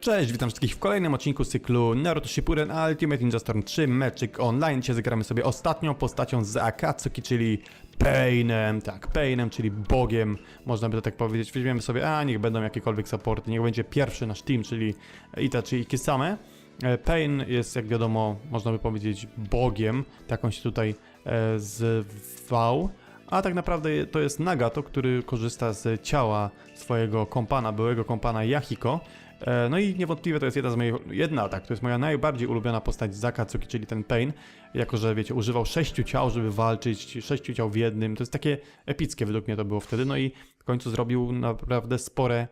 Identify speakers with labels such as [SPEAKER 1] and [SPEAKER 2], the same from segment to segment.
[SPEAKER 1] Cześć, witam wszystkich w kolejnym odcinku cyklu Naruto Shippuden Ultimate Ninja Storm 3 Meczyk Online. Dzisiaj zagramy sobie ostatnią postacią z Akatsuki, czyli Painem, tak, Painem, czyli Bogiem, można by to tak powiedzieć. Weźmiemy sobie, a niech będą jakiekolwiek supporty, niech będzie pierwszy nasz team, czyli Itachi i Kisame. E, Pain jest, jak wiadomo, można by powiedzieć Bogiem, tak on się tutaj e, zwał. A tak naprawdę to jest Nagato, który korzysta z ciała swojego kompana, byłego kompana Yahiko. E, No i niewątpliwie to jest jedna z moich, jedna tak, to jest moja najbardziej ulubiona postać z czyli ten Pain, jako że wiecie, używał sześciu ciał, żeby walczyć, sześciu ciał w jednym, to jest takie epickie według mnie to było wtedy, no i w końcu zrobił naprawdę spore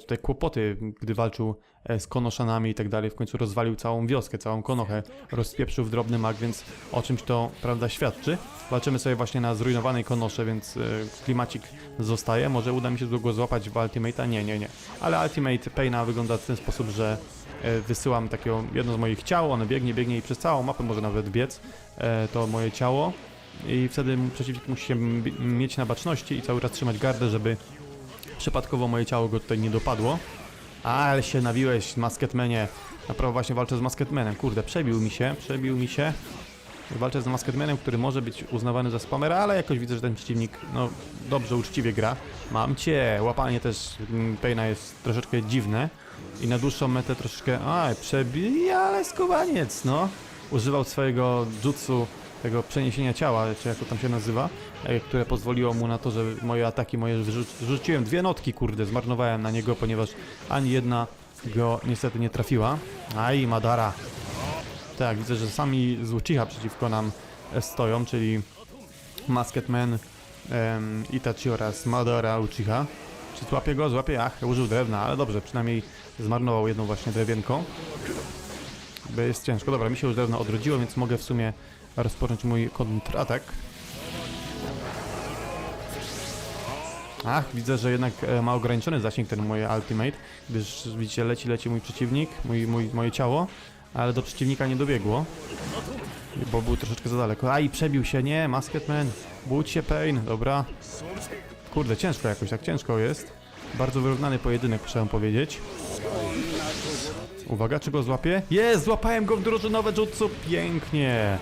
[SPEAKER 1] tutaj kłopoty, gdy walczył e, z konoszanami i tak dalej, w końcu rozwalił całą wioskę, całą konochę, rozpieprzył w drobny mak, więc o czymś to, prawda, świadczy. Walczymy sobie właśnie na zrujnowanej konosze, więc e, klimacik zostaje, może uda mi się go złapać w Ultimate'a, nie, nie, nie. Ale Ultimate Paina wygląda w ten sposób, że e, wysyłam takiego, jedno z moich ciał, ono biegnie, biegnie i przez całą mapę może nawet biec, e, to moje ciało i wtedy przeciwnik musi się mieć na baczności i cały czas trzymać gardę, żeby przypadkowo moje ciało go tutaj nie dopadło. Ale się nawiłeś, Masketmanie. Naprawdę właśnie walczę z Masketmanem. Kurde, przebił mi się, przebił mi się. Walczę z Masketmanem, który może być uznawany za spamera, ale jakoś widzę, że ten przeciwnik, no, dobrze, uczciwie gra. Mam cię! Łapanie też mm, Paina jest troszeczkę dziwne. I na dłuższą metę troszeczkę, a, przebija, ale skubaniec, no. Używał swojego jutsu, tego przeniesienia ciała, czy jak to tam się nazywa, e, które pozwoliło mu na to, że moje ataki moje wrzuciłem dwie notki, kurde, zmarnowałem na niego, ponieważ ani jedna go niestety nie trafiła. Aj, Madara. Tak, widzę, że sami z Uchiha przeciwko nam e, stoją, czyli Masketman, em, Itachi oraz Madara Uchiha. Czy złapie go? Złapie? Ach, użył drewna, ale dobrze, przynajmniej zmarnował jedną właśnie drewienką. Jest ciężko. Dobra, mi się już drewno odrodziło, więc mogę w sumie rozpocząć mój kontratak. Ach, widzę, że jednak e, ma ograniczony zasięg ten mój ultimate, gdyż widzicie, leci, leci mój przeciwnik, mój, mój, moje ciało, ale do przeciwnika nie dobiegło, bo był troszeczkę za daleko. A i przebił się, nie, Masketman, budź się Pain, dobra. Kurde, ciężko jakoś, tak ciężko jest. Bardzo wyrównany pojedynek, muszę powiedzieć. Uwaga, czy go złapię? Jest, złapałem go w drużynowe jutsu, pięknie.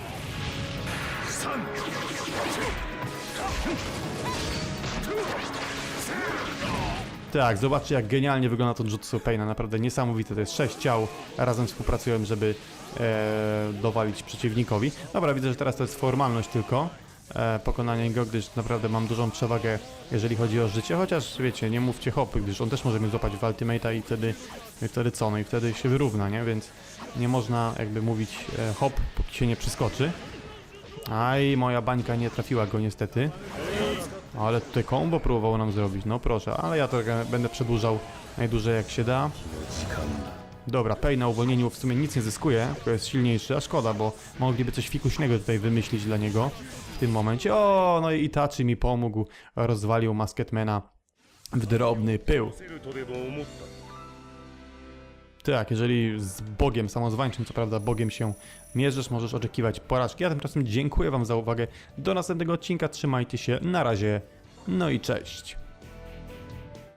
[SPEAKER 1] Tak, zobaczcie jak genialnie wygląda to Jutsu Paina, naprawdę niesamowite, to jest sześć ciał, razem współpracują, żeby e, dowalić przeciwnikowi. Dobra, widzę, że teraz to jest formalność tylko, e, pokonanie go, gdyż naprawdę mam dużą przewagę, jeżeli chodzi o życie, chociaż wiecie, nie mówcie hopy, gdyż on też może mnie złapać w Ultimate'a i wtedy, i wtedy co, no i wtedy się wyrówna, nie, więc nie można jakby mówić e, hop, póki się nie przeskoczy. Aj, moja bańka nie trafiła go niestety. Ale tutaj combo próbował nam zrobić, no proszę, ale ja to będę przedłużał najdłużej jak się da. Dobra, Pay na uwolnieniu w sumie nic nie zyskuje, tylko jest silniejszy, a szkoda, bo mogliby coś fikuśnego tutaj wymyślić dla niego w tym momencie. O, no i Itachi mi pomógł, rozwalił Masketmana w drobny pył. Tak, jeżeli z Bogiem samozwańczym, co prawda Bogiem się mierzysz, możesz oczekiwać porażki. Ja tymczasem dziękuję Wam za uwagę. Do następnego odcinka, trzymajcie się, na razie, no i cześć.